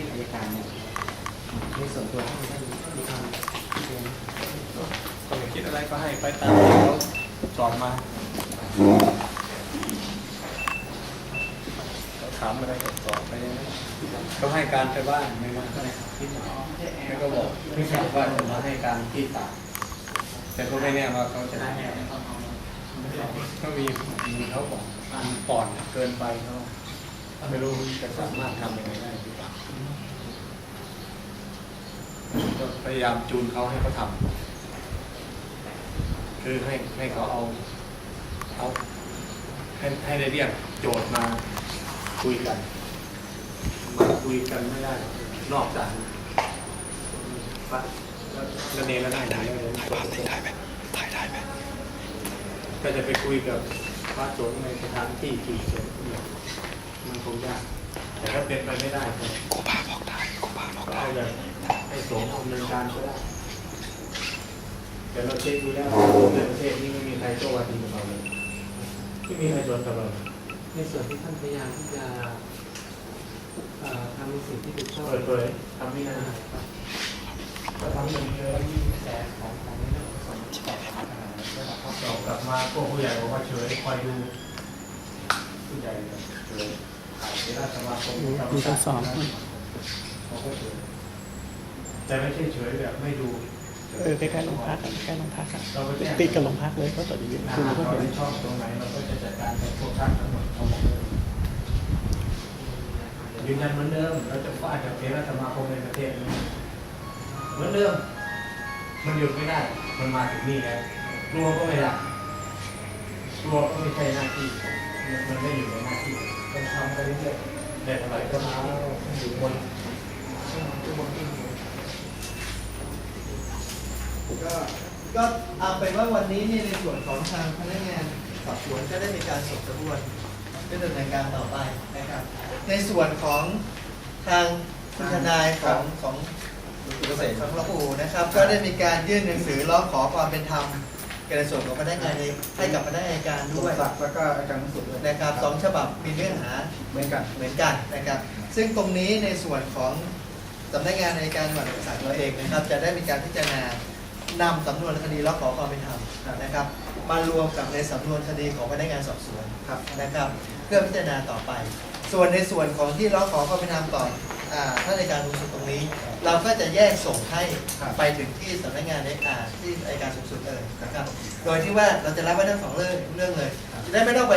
ที่ยื่นอัยการเนี่ยในส่วนตัวท่านท่านมีความคิดเห็นก็ไม่คิดอะไรก็ให้ไปตามที่เขาสอบมาเขาถามอะไรก็ตอบไปอย่างนั้นเขาให้การไปบ้างไม่มาก็ได้แล้วก็บอกไม่ใช่ว่าจะมาให้การที่ตากแต่ก็ไม่แน่ว่าเขาจะได้ก็มีมีเขาบอกมีปอดเกินไปเขา ไม่รู้จะสามารถทำยังไงได้หรือเปล่าก็พยายามจูนเขาให้เขาทำคือให้ให้เขาเอาเอาให้ให้ได้เรียกโจทย์มาคุยกัน มาคุยกันไม่ได้ นอกจากพระแล้วเนรแล้ได้ถ่ายถ่ายภาพถ่ายไหมถ่ายได้ไหมก็จะไปคุยกับพระสงฆ์ในสถานที่ที่เกิดเนี่ย มันคงยากแต่ถ้าเป็นไปไม่ได้ก็ครูบาบอกได้ครูบาบอกก็ได้ เอาแบบให้สงฆ์ดำเนินการก็ได้แต่เราเช็คดูแล้วในประเทศนี้ไม่มีใครโจวัดีกับเราเลยไม่มีใครโดนกับเราเลยในส่วนที่ท่านพยายามที่จะเอ่อทำในสิ่งที่ถูกต้องเปิดเผยทำไม่ได้ก็ทำอย่างนี้เลยแต่ของของในเรื่องของสมบัติระดับครอบครัเราวกลับมาพวกผู้ใหญ่บอกว่าเฉยคอยดูผู้ ใหญ่เนี่ยเฉยถ่ายเวลาสมาคมมีทั้งสองเขาก็เฉยแต่ไม่ใช่เฉยแบบไม่ดูเออใกล้ๆโรงพักอะใกล้ๆโรงพักอะเราก็แจ้งติดกับโรงพักเลยก็ต่อดีอยู่ถ้าคือหามันก็เขาเห็นไม่ชอบตรงไหนเราก็จะจัดการกับพวกท่านทั้งหมดทั้งหมดเลยยืนยันเหมือนเดิมเราจะฟาดกับเทรสมาคมในประเทศนี้เหมือนเดิมมันหยุดไม่ได้ มันมาถึงนี่แล้วกลัวก็ไม่ได้กลัวก็ไม่ใช่หน้าที่ มันไม่อยู่ในหน้าที่ต้องทำไปเรื่อยๆแต่เท่าไหร่ก็มาอยู่บนก็ก็เอาเป็นว่าวันนี้เนี่ยในส่วนของทางพนักงานสอบสวนก็ได้มีการส่งสำนวนเพื่อดำเนินการต่อไปนะครับ ในส่วนของทางคุณทนายของของของเราอูนะครับ ก็ได้มีการยื่นหนังสือร้องขอความเป็นธรรม แก่ในส่วนของพนักงานในให้กับพนักงานอัยการด้ด้ววยยศักดิ์แล้วก็อาจารย์สุดด้วยนะครับสองฉบับมีเนื้อหาเหมือนกันเหมือนกันนะครับ ซึ่งตรงนี้ในส่วนของสำนักงานในการจังหวัดอุตสาหเราเองนะครับ จะได้มีการพิจารณานำสำนวนคดีร้องขอความเป็นธรรมนะครับ มารวมกับในสำนวนคดีของพนักงานสอบสวนครับนะครับ เพื่อพิจารณาต่อไป ส่วนในส่วนของที่ร้องขอความเป็นธรรมต่ออ่า ท่านในการสูงสุดตรงนี้ เราก็จะแยกส่งให้ไปถึงที่สำนักงานในอ่าที่อัยการสูงสุดเลยนะครับ โดยที่ว่าเราจะรับไว้ทั้งสองเรื่องเรื่องเลยจะได้ไม่ต้องไป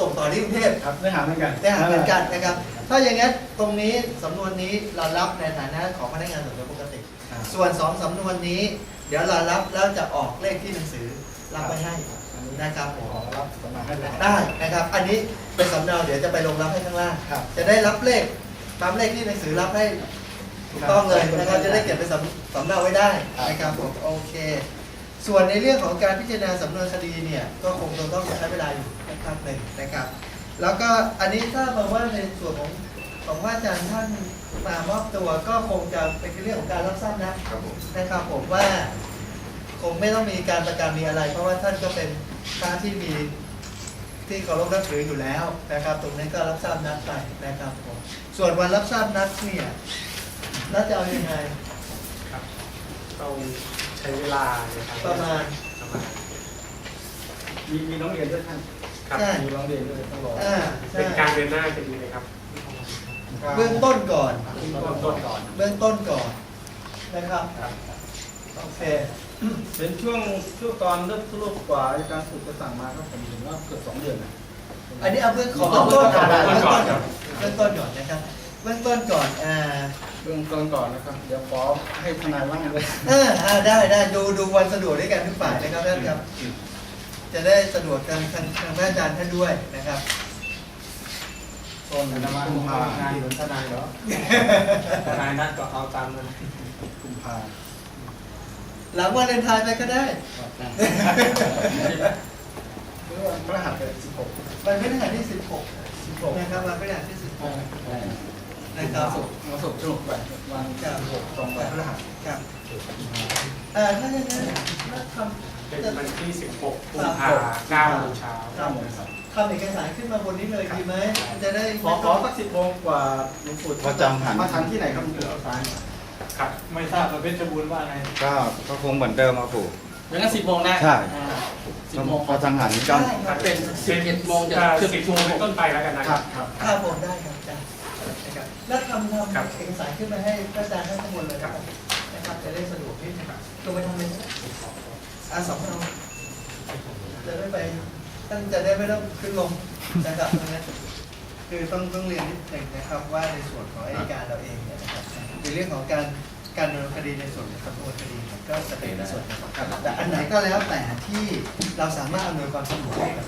ส่งต่อที่กรุงเทพครับเนื้อหาเหมือนกันได้หาเหมือนกันนะครับ ถ้าอย่างนั้นตรงนี้สำนวนนี้เรารับในฐานะของพนักงานสอบสวนปกติครับส่วนสองสำนวนนี้ เดี๋ยวเรารับแล้วจะออกเลขที่หนังสือรับไปให้นะครับผมขอรับสมาให้เลยได้นะครับ อันนี้เป็นสำเนาเดี๋ยวจะไปลงรับให้ข้างล่างครับจะได้รับเลข ตามเลขที่หนังสือรับให้ถูกต้องเลยนะครับจะได้เก็บเป็นสำสำเนาไว้ได้นะครับผมโอเค ส่วนในเรื่องของการพิจารณาสำนวนคดีเนี่ยก็คงจะต้องใช้เวลาอยู่สักพักหนึ่งนะครับ แล้วก็อันนี้ถ้ามาว่าในส่วนของของว่าอาจารย์ท่านมามอบตัวก็คงจะเป็นเรื่องของการรับทราบนะครับผมนะครับผมว่า คงไม่ต้องมีการประกันมีอะไร เพราะว่าท่านก็เป็นพระที่มี ที่เคารพนับถืออยู่แล้วนะครับ ตรงนี้ก็รับทราบนัดไปนะครับผมส่วนวันรับทราบนัดเนี่ยนัดจะเอายังไงต้องใช้เวลาในการประมาณประมาณมีมีน้องเรียนด้วยท่านครับใช่มีน้องเรียนด้วยต้องรออ่าใช่เป็นการเดินหน้าจะดีเลยครับเบื้องต้นก่อนต้นต้นก่อน เบื้องต้นก่อนนะครับครับ โอเค เป็นช่วงช่วงตอนเริ่มรูปกว่าอาจารย์สุดจะสั่งมาก็ผมเห็นว่าเกือบสองเดือนนะอันนี้เอาเบื้องขอเบื้องต้นก่อนเบื้องต้นก่อนเบื้องต้นก่อนนะครับเบื้องต้นก่อนอ่าเบื้องต้นก่อนนะครับ เดี๋ยวขอให้ทนายว่างเลยเอออ่าได้ได้ดูดูวันสะดวกด้วยกันทุกฝ่ายนะครับท่านครับ จะได้สะดวกทางทางทางพระอาจารย์ท่านด้วยนะครับต้นแต่ธรรมะมากุมภาทำงานเหมือนทนายเหรอทนายนัดก็เอาตามนั้นกุมภา หลังวันเลนไทน์ไปก็ได้เมื่อวันพฤหัสสิบหกวันพฤหัสที่16สิบหกนะครับวันพฤหัสที่16นะครับมาสุกสนุกไปวันที่สิบหกตรงวันพฤหัสครับอ่าถ้าอย่างนั้นถ้าทเป็นวันที่16กุมภาครับเก้าโมงเช้าำเก้าโมงครับคทำเอกสารขึ้นมาบนนี้เลยดีไหมจะได้ขอขอสักสิบโมงกว่าหลวงปู่ประจำหันมาทันที่ไหนครับหลวงปู่ซ้าย ครับไม่ทราบว่าเพชรบูรณ์ว่าไงก็ก็คงเหมือนเดิมครับปู่อย่างนั้นสิบโมงได้ใช่สิบโมงพอทางหันก็ได้ครับเป็นสิบเอ็ดโมงจะสิบเอ็ดโมงเป็นต้นไปแล้วกันนะคครัรับบครับ ข้าวผมได้ครับอาจารย์นะครับแล้วทำครับ ทำเอกสารขึ้นมาให้พระอาจารย์ท่านข้างบนเลยนะครับนะครับจะได้สะดวกนิดนึงลงไปทำเลยนะอาสองเราจะได้ไปท่านจะได้ไม่ต้องขึ้นลงนะครับเพราะฉะนั้นคือต้องต้องเรียนนิดหนึ่งนะครับว่าในส่วนของอัยการเราเองเนี่ยนะครับ ในเรื่องของการการดำเนินคดีในส่วนของสำนวนคดีเนี่ยก็จะเป็นในส่วนของการแต่อันไหนก็แล้วแต่ที่เราสามารถอำนวยความสะดวกให้กับ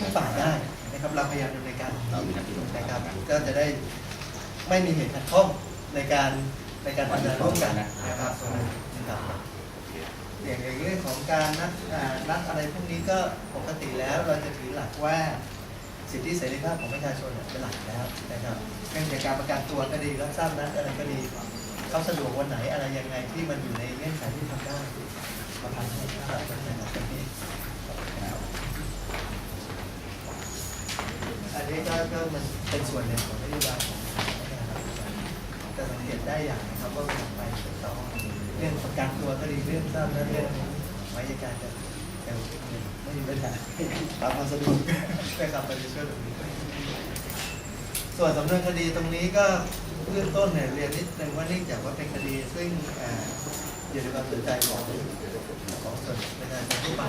ทุกฝ่ายได้นะครับเราพยายามดำเนินการนะครับก็จะได้ไม่มีเหตุขัดข้องในการในการทำงานร่วมกันนะครับนะครับอย่างในเรื่องของการนัดอ่านัดอะไรพวกนี้ก็ปกติแล้วเราจะถือหลักว่า สิทธิเสรีภาพของประชาชนเนี่ยเป็นหลักแล้วนะครับเรื่องจาการประกันตัวก็ดีรับทราบนัดอะไรก็ดีเขาสะดวกวันไหนอะไรยังไงที่มันอยู่ในเงื่อนไขที่ทำได้มาทำให้ครับนะครับอันนี้ก็ก็มันเป็นส่วนหนึ่งของนโยบายของแต่สังเกตได้อย่างนะครับว่าไปต่อเรื่องประกันตัวคดีเรื่องทราบและเรื่องหมายการจะ ไม่มีปัญหาตามความสะดวกนะครับไปช่วยตรงนี้ ส่วนสำนวนคดีตรงนี้ก็เบื้องต้นเนี่ยเรียนนิดนึงว่าเนื่องจากว่าเป็นคดีซึ่งอยู่ในความสนใจของของส่วนประชาชนทั่วไป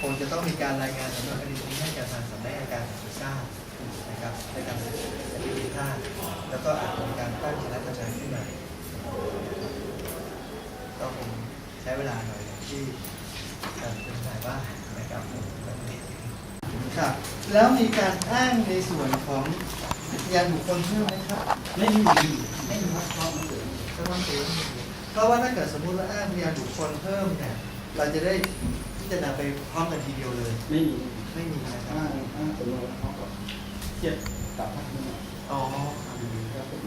คงจะต้องมีการรายงานสำนวนคดีนี้ให้กับทางสำนักงานการทราบนะครับในการดำเนินคดีท่าแล้วก็อาจจะมีการตั้งคณะทำงานขึ้นมาก็คงใช้เวลาหน่อยที่ ท่านเป็นนายว่านะครับแบบนี้ครับแล้วมีการอ้างในส่วนของพยานบุคคลเพิ่มไหมครับ ไม่มีไม่มีครับข้อมันเหลือก็ต้องถือเพราะว่าถ้าเกิดสมมุติว่าอ้างพยานบุคคลเพิ่มเนี่ยเราจะได้พิจารณาไปพร้อมกันทีเดียวเลย ไม่มีไม่มีนะครัอ้าบงอ้างสำนวนแล้วเขาก็เทียบกับพรรคนี้อ๋อครับผม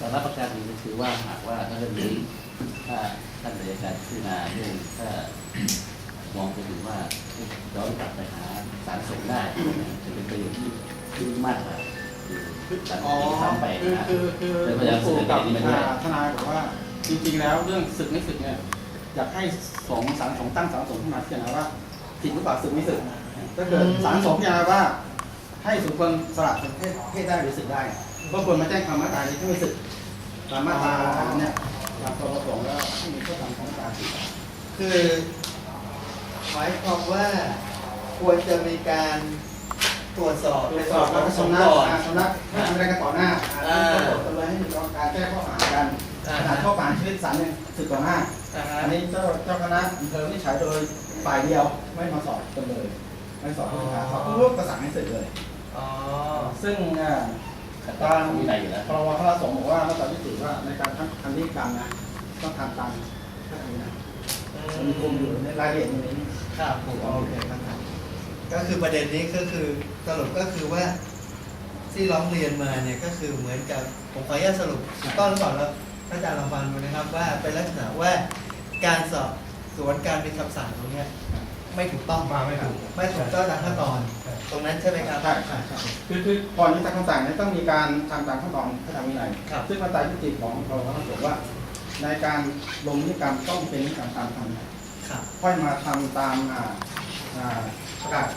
สำหรับประกันนี้ก็คือว่าหากว่าถ้าเรื่องนี้ถ้า ท่านอายการพิจารณาเรื่องถ้ามองไปถึงว่าย้อนกลับไปหาสารสงได้จะเป็นประโยชน์ที่ที่มากกว่าคือการอ๋อที่ทำไปคือนะคือคือแล้วหพลยายวงมเสปู่นอกับในาด้วยทนายบอกว่าจริงๆแล้วเรื่องศึกไม่ศึกเนี่ยอยากให้สองศาลสงตั้งศาลสงขึ้นมาพิจารณาว่าผิดหรือเปล่าศึกไม่ศึกถ้าเกิดศาลสงพิจารณาว่า ให้สมควรสละเป็นเพศเพศได้หรือศึกได้ก็ควรมาแจ้งความมาตราที่ไม่ศึกตามมาตราเนี่ยามตัวประสงค์แล้วให้มีโทษตามของมาตราคือหมายความว่าควรจะมีการตรวจสอบตรวจสอบแล้วก็สำมระก่อนอ่าชำระให้ทำอะไรกันต่อหน้าอ่าตำรวจตำรวจให้มีการแก้ข้อหากันอ่านข้อหาชีวิตสันเนี่ยสึกต่อหน้าอันนี้เจ้าเจ้าคณะอำเภอไม่ใช้โดยฝ่ายเดียวไม่มาสอบจำเลยไม่สอบผู้ต้องหาสอบปุ๊บก็สั่งให้สึกเลยอ๋อซึ่ง อ่าตาตามมวินัยอยู่แล้วพรบพระสงฆ์บอกว่ามาตราที่สี่ว่าในการทำคำนิกรรมนะต้องทำตามพระธรรมวินัยมันมีคุมอยู่ในรายละเอียดอยู่ในนี้ครับผมโอเคครับก็คือประเด็นนี้ก็คือสรุปก็คือว่าที่ร้องเรียนมาเนี่ยก็คือเหมือนกับผมขออนุญาตสรุปถูกต้องหรือเปล่าแล้วพระอาจารย์ลองฟังดูนะครับว่าเป็นลักษณะว่าการสอบสวนการมีคำสั่งตรงเนี้ย ไม่ถูกต้องมาไม่ถูกไม่ถูกต้องตามขั้นตอน ตรงนั้นใช่ไหมครับใช่ใช่ใช่คือคือก่อนที่จะคำสั่งเนี่ยต้องมีการทำตามขั้นตอนพระธรรมวินัยครับซึ่งมาตราที่สี่ของพรบพระสงฆ์ว่า ในการลงนิติกรรมต้องเป็นนิติกรรมตามธรรมวินัยครับค่อยมาทำตามอ่าอ่าประกาศ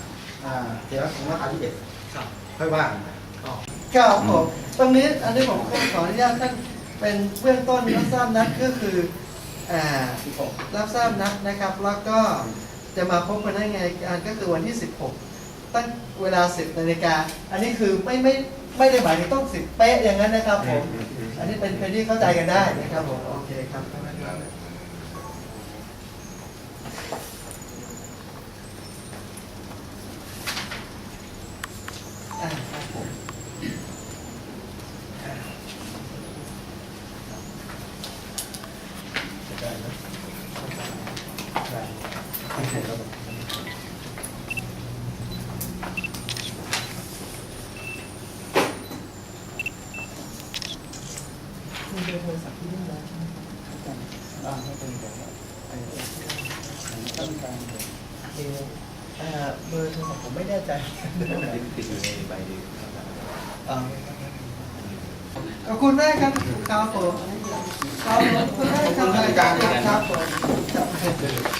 อ่าเทรสงฆ์มาตราที่เจ็ดครับค่อยว่ากันครับผมตรงนี้อันนี้ผมขออนุญาตท่านเป็นเบื้องต้นรับทราบนัดก็คืออ่าที่หกรับทราบนัดนะครับแล้วก็ จะมาพบกันได้ไงการก็คือวันที่ 16 ตั้งเวลา 10นาฬิกา อันนี้คือไม่ไม่ไม่ได้หมายถึงต้อง10เป๊ะอย่างนั้นนะครับผม อันนี้เป็นเป็นที่เข้าใจกันได้นะครับผม โอเคครับ มีเบอร์โทรศัพท์ที่นี่แล้วใช่ไหมครับตามให้เป็นแบบว่าไอ้ต้องการเออเอ่อเบอร์โทรศัพท์ผมไม่แน่ใจติดอยู่ในใบอ่าขอบคุณมากครับครับผมครับผมขอบคุณมากครับอาจารย์ครับผม